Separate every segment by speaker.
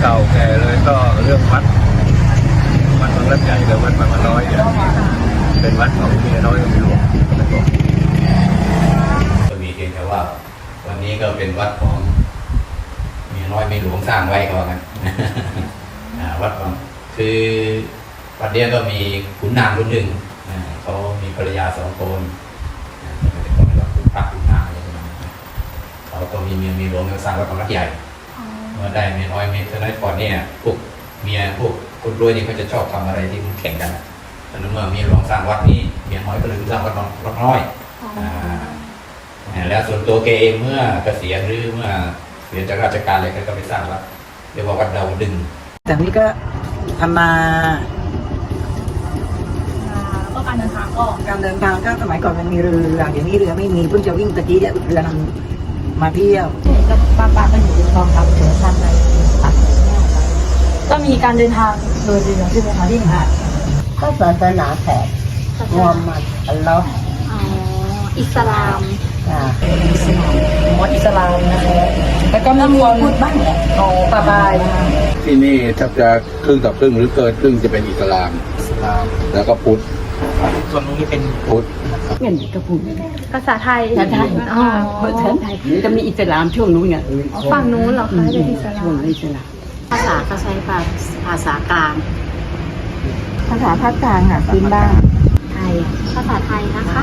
Speaker 1: เก่าแก่เลยก็เรื่องวัดวัดบางรักใหญ่กับวัดบางน้อยเนี่ยเป็นวัดของเมียน้อยของหลวงแต่ก่อน
Speaker 2: ก็มีเพียงแต่ว่า วันนี้ก็เป็นวัดของเมียน้อยไม่หลวงสร้างไว้ก็ว่ากันวัดของคือวัดเนี้ยก็มีขุนนางคนหนึ่งเขามีภรรยาสองคนเป็นคนเรียกว่าขุนพระขุนนางอะไรประมาณนั้เขาก็มีเมียมีหลวงสร้างวัดของรักใหญ่ มื่อได้เมียน้อยเมียเท่านั้นก่อนเนี่ยพวกเมียพวกคนรวยนี่เขาจะชอบทำอะไรที่มันแข่งกันอะแต่เมื่อเมียหลวงสร้างวัดนี้เมียน้อยก็เลยสร้างวัดวัดน้อยอ่าอ่าแล้วส่วนตัวแกเองเมื่อเกษียณหรือเมื่อเสียจากราชการอะไรแกก็ไปสร้างวัดเรียกว่าวัดดาวดึง
Speaker 3: จากนี้ก็ทำมา
Speaker 4: แล้วก็การเดินทางก็
Speaker 3: การเดินทางก็สมัยก่อนมันมีเรือเดี๋ยวนี้เรือไม่มีเพิ่งจะวิ่งตะกี้เนี่ยเรือนำมาเที่ยว
Speaker 4: ก็ป้าป้าก็อยู่ในกองทัพเรือทางในค่ะ ก็มีการเดินทางโดยเรือใช่ไหมคะที่ค่ะ
Speaker 5: ก็ศาสนาแขกมุฮัมมัดอัลลอฮ์
Speaker 4: อ๋ออิสลาม
Speaker 5: อ่า
Speaker 3: มอดอิสลามนะคะแล้วก็มีคนพูดบ้างแหละโอ้ปาบาย
Speaker 6: ที่นี่แทบจะครึ่งต่อครึ่งหรือเกินครึ่งจะเป็นอิสลาม
Speaker 3: อิสลาม
Speaker 6: แล้วก็พุทธ
Speaker 3: ส่วนตรงนี้เป็น
Speaker 6: พุทธ
Speaker 5: เงินกระปุก
Speaker 4: ภาษาไทย
Speaker 5: ใช่
Speaker 4: อ๋อ
Speaker 5: เมื่อฉันจะมีอิสลามช่วงนู้นไง
Speaker 4: ฝั่งนู้นเหรอคะเป็นอิสลา
Speaker 5: ช่วง
Speaker 4: ม
Speaker 5: อิสลาม ภาษาก็ใช้ภาภาษากลาง
Speaker 3: ภาษาภาคกลางค่ะกินบ้าง
Speaker 5: ไทยอะ
Speaker 4: ภาษาไทยนะคะ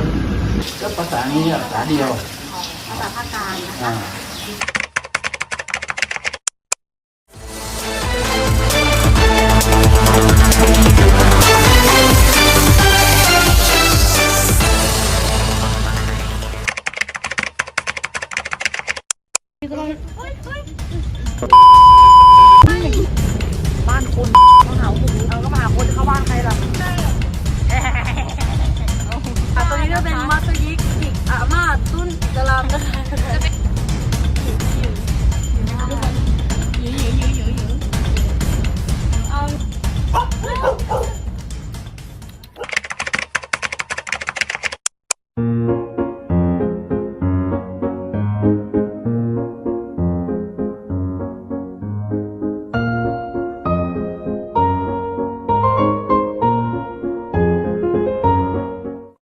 Speaker 6: ก็ภาษานี้อภาษาเดียว
Speaker 4: ภาษาภาคกลางนะ
Speaker 6: อ่า ปุ่น